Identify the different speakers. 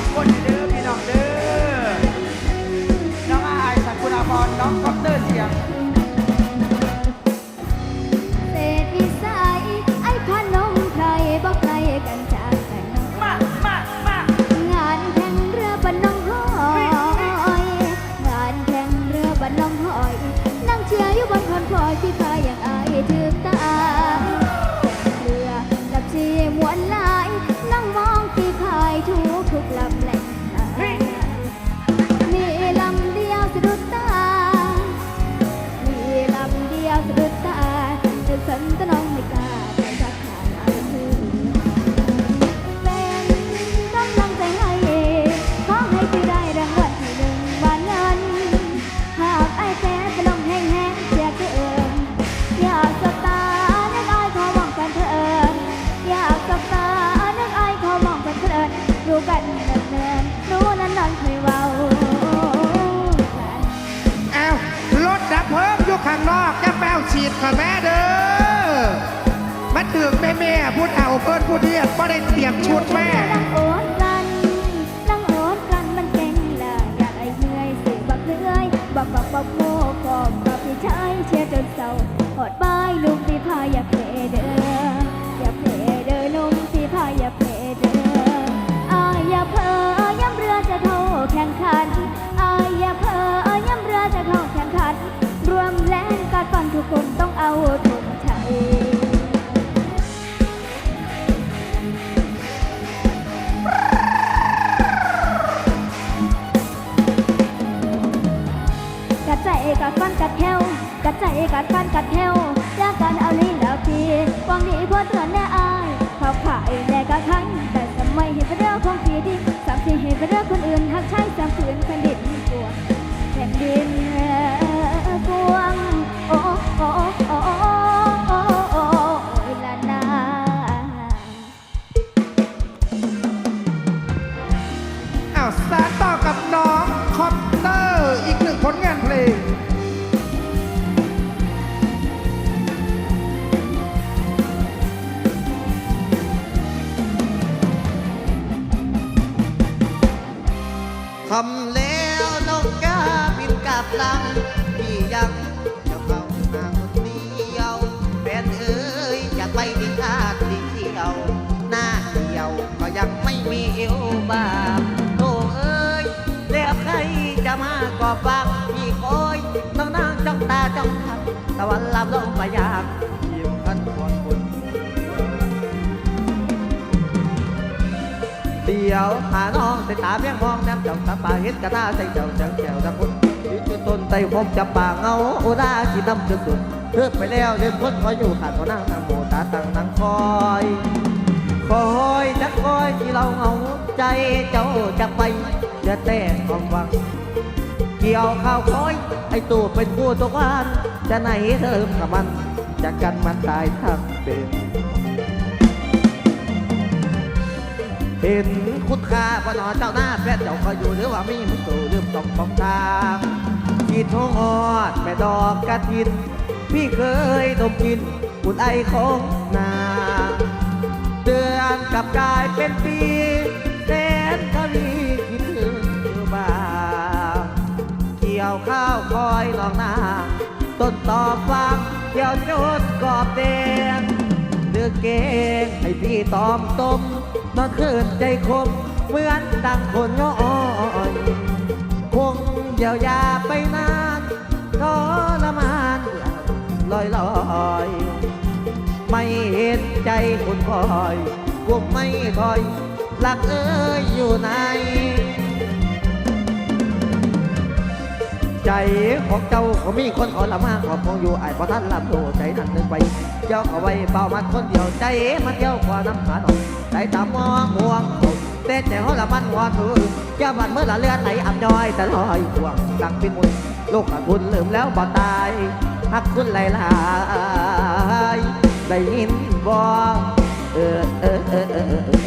Speaker 1: อ
Speaker 2: ทุกทุกลำ ผิดค่ะแม่เด้อมันถึงแม่แม่พูดเอา
Speaker 3: เพิ่นพูดเดียนก็ได้เตรียมชุดแม่
Speaker 2: ลังโอนกันลังโอนกันมันเก่งละอยากไอ้เหนื่อยสิบักเลื่อยบักบักบักโมกอบบักพี่ชายเชียร์จนเศร้าหอดบายลุงพี่พายอย่าเพลเด้อ ต้องเอาทุนชัยกัดใจกัดฟันกัดแถวกัดใจกัดฟันกัดแถวอยากกันเอาลีแล้วพี่วางดีเพื่อเตือนแน่ คำ
Speaker 4: แล้วนกกาบินกลับลังพี่ยังจะเข้าหาคนเดียวแฟนเอ๋ยอยากไปดินอาดิเที่ยว หน้าเดียวก็ยังไม่มีเอวบางโธ่เอ้ยแล้วใครจะมาก่อฟังพี่คอยต้องนั่งจ้องตาจ้องทันตะวันลับลงมายากยิ้มขันควร ดียวหาน้องใส่ตาเพียงมองแนมจ้องตาป่าเห็นกระตาใส่เจ้าเจ้าแก้วตะพุนยืนจุดต้นไต่พบจับป่าเงาโอดาที่น้ำจุดสุดเลิกไปแล้วเดินพ้นคอยอยู่ขาดพอนั่งนางโมตาตั้งนั่งคอยคอยจะคอยที่เราเหงาใจเจ้าจะไปจะแต่ความหวังเกี่ยวข้าวคอย ไอ้ตัวเป็นผู้ตกงานจะไหนเธอกับมันจะกันมันตายทั้งเป็น ห็นคุณค่าพนอเจ้าหน้าแฟนเจ้าคอยอยู่หรือว่ามีมุสูลืมตกของทางกินทงอดแม่ดอกกระถินพี่เคยดมกินบุญไอของนางเดือนกับกลายเป็นปีแสนทวีคิดถึงอยู่บ้างเกี่ยวข้าวคอยนองนาต้นตอบฟังเกี่ยวจนกอบแดงเลือกเกงให้พี่ตอมต้ม นอนคืนใจคมเหมือนดังคนย้อยคงเยียวยาไปนานทรมานลอยลอยไม่เห็นใจคนคอยกุมไม่คอยหลักเอ้ยอยู่ไหนใจของเจ้าก็มีคนขอละมาขอพงอยู่ไอ้พอท่านลำโตใจนั่นนึกไป เจ้าก็ไว้เบามันคนเดียวใจมันเดียวกว่าน้ำขาหนอง ใจตามองม่วงผมเต้นแต่เขาละมันหัวถือเจ้ามันเมื่อละเลือดไหลอับย้อยแต่ลอยห่วงตังเป็นมุนโลกคุณลืมแล้วบ่ตายฮักคุณไหลลายได้ยินบ่เออเออเออเออ